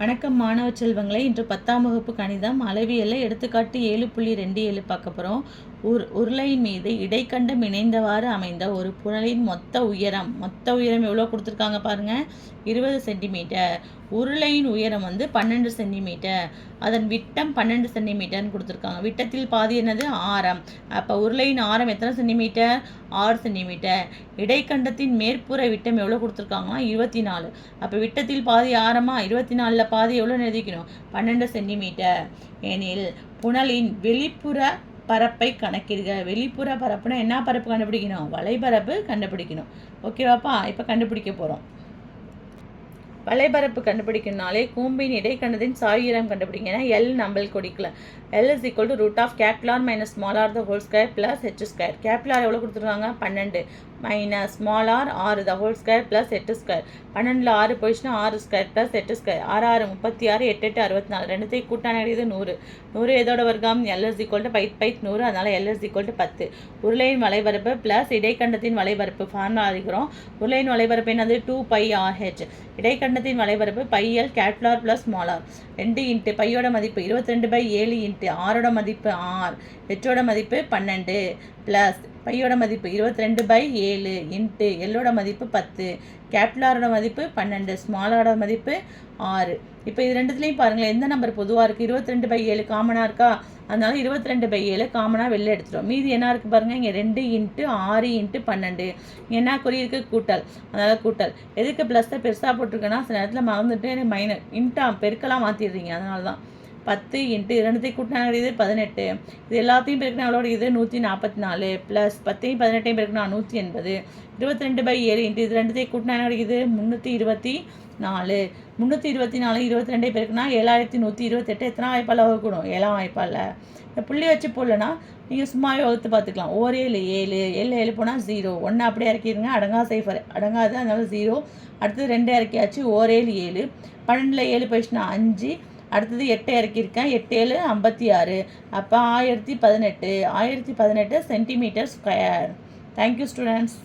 வணக்கம் மாணவ செல்வங்களை. இன்று பத்தாம் வகுப்பு கணிதம். அளவியலில் எடுத்துக்காட்டு ஏழு புள்ளி ரெண்டு ஏழு பார்க்க போகிறோம் உர் உருளையின் மீது இடைக்கண்டம் இணைந்தவாறு அமைந்த ஒரு புனலின் மொத்த உயரம் மொத்த உயரம் எவ்வளோ கொடுத்துருக்காங்க பாருங்கள் இருபது சென்டிமீட்டர். உருளையின் உயரம் வந்து பன்னெண்டு சென்டிமீட்டர். அதன் விட்டம் பன்னெண்டு சென்டிமீட்டர்னு கொடுத்துருக்காங்க. விட்டத்தில் பாதி என்னது? ஆரம். அப்போ உருளையின் ஆரம் எத்தனை சென்டிமீட்டர்? ஆறு சென்டிமீட்டர். இடைக்கண்டத்தின் மேற்புற விட்டம் எவ்வளோ கொடுத்துருக்காங்கன்னா? இருபத்தி நாலு அப்போ விட்டத்தில் பாதி ஆரமாக இருபத்தி நாலில் பாதி எவ்வளோ எழுதிக்கணும். பன்னெண்டு சென்டிமீட்டர். எனில் புனலின் வெளிப்புற பரப்பை கணக்கிடுக. வெளிப்புற பரப்புனா என்ன பரப்பு கண்டுபிடிக்கணும்? வலைபரப்பு கண்டுபிடிக்கணும். ஓகேவாப்பா இப்போ கண்டுபிடிக்க போகிறோம் வலைபரப்பு கண்டுபிடிக்கணும்னாலே கூம்பின் இடைக்கணத்தின் சாயுரம் கண்டுபிடிங்க. ஏன்னா எல் நம்மளுக்கு கொடுக்கல. L is equal to root of capital R minus small R R the whole square plus H square capital R எவ்வளோ கொடுத்துருக்காங்க? பன்னெண்டு. மைனஸ் ஸ்மால் ஆர் ஆறு த ஹோல் ஸ்கொயர் ப்ளஸ் எட்டு ஸ்கொயர் பன்னெண்டில் ஆறு போயிடுச்சுன்னா ஆறு ஸ்கொயர் ப்ளஸ் எட்டு ஸ்கொயர் ஆறு ஆறு முப்பத்தி ஆறு எட்டு எட்டு அறுபத்தி நாலு ரெண்டுத்தையும் கூட்டான இது நூறு. நூறு எதோட வர்க்கம்? எல்எஸ் ஈக்குவல் டு பைத் நூறு. அதனால் எல்எஸ் ஈக்குவல் டு பத்து. உருளையின் வலைபரப்பு ப்ளஸ் இடைக்கண்டத்தின் வலைபரப்பு. ஃபார்முலா அதிகம் உருளையின் வலைபரப்பு என்னது? டூ பை ஆர்ஹெச் இடைக்கண்டத்தின் வலைபரப்பு பையல் capital R plus small R ரெண்டு இன்ட்டு பையோட மதிப்பு இருபத்தி ரெண்டு பை ஏழு இன்ட்டு ஆறோட மதிப்பு ஆர் எட்டோட மதிப்பு பன்னெண்டு. ப்ளஸ் பையோட மதிப்பு இருபத்தி ரெண்டு பை ஏழு இன்ட்டு எல்லோட மதிப்பு பத்து கேபிட்டலாரோட மதிப்பு பன்னெண்டு ஸ்மாலோட மதிப்பு ஆறு. இப்போ இது ரெண்டுத்துலேயும் பாருங்களேன் எந்த நம்பர் பொதுவாக இருக்குது இருபத்தி ரெண்டு பை ஏழு காமனாக இருக்கா? அதனால இருபத்தி ரெண்டு பை ஏழு காமனாக வெளில எடுத்துரும் மீதி என்ன இருக்குது பாருங்கள் இங்கே ரெண்டு இன்ட்டு ஆறு இன்ட்டு பன்னெண்டு. இங்கே என்ன குறி இருக்குது கூட்டல். அதனால் கூட்டல். எதுக்கு ப்ளஸ்ஸை பெருசாக போட்டிருக்கேன்னா சில நேரத்தில் மறந்துட்டு எனக்கு மைனர் இன்ட்டாக பெருக்கெல்லாம் மாற்றிடுறீங்க அதனால தான் பத்து இன்ட்டு இரண்டுத்தையும் கூட்டினா இது பதினெட்டு. இது எல்லாத்தையும் பெருக்கினா எவ்வளோ இது நூற்றி நாற்பத்தி நாலு ப்ளஸ் பத்தையும் பதினெட்டையும் பெருக்கினா நூற்றி எண்பது இருபத்தி ரெண்டு பை ஏழு இன்ட்டு இது ரெண்டுத்தையும் கூட்டினா என்ன கிடைக்குது முந்நூற்றி இருபத்தி நாலு முந்நூற்றி இருபத்தி நாலு இருபத்தி ரெண்டே பேருக்குனா ஏழாயிரத்தி நூற்றி இருபத்தெட்டு எத்தனை வாய்ப்பால் வகுக்கணும்? ஏழாம் வாய்ப்பால் இந்த புள்ளி வச்சு போடலன்னா நீங்கள் சும்மாவே வகுத்து பார்த்துக்கலாம். ஓர் ஏழு ஏழு. ஏழு ஏழு போனால் ஜீரோ ஒன்று அப்படியே இறக்கிடுங்க அடங்கா சைஃபர் அடங்காது அதனால ஜீரோ அடுத்தது ரெண்டு இறக்கியாச்சு. ஓர் ஏழு ஏழு. பன்னெண்டில் ஏழு போயிடுச்சுன்னா அஞ்சு. அடுத்தது எட்டு இறக்கியிருக்கேன். எட்டு ஏழு ஐம்பத்தி ஆறு. அப்போ ஆயிரத்தி பதினெட்டு. ஆயிரத்தி பதினெட்டு சென்டிமீட்டர் ஸ்கொயர். Thank you students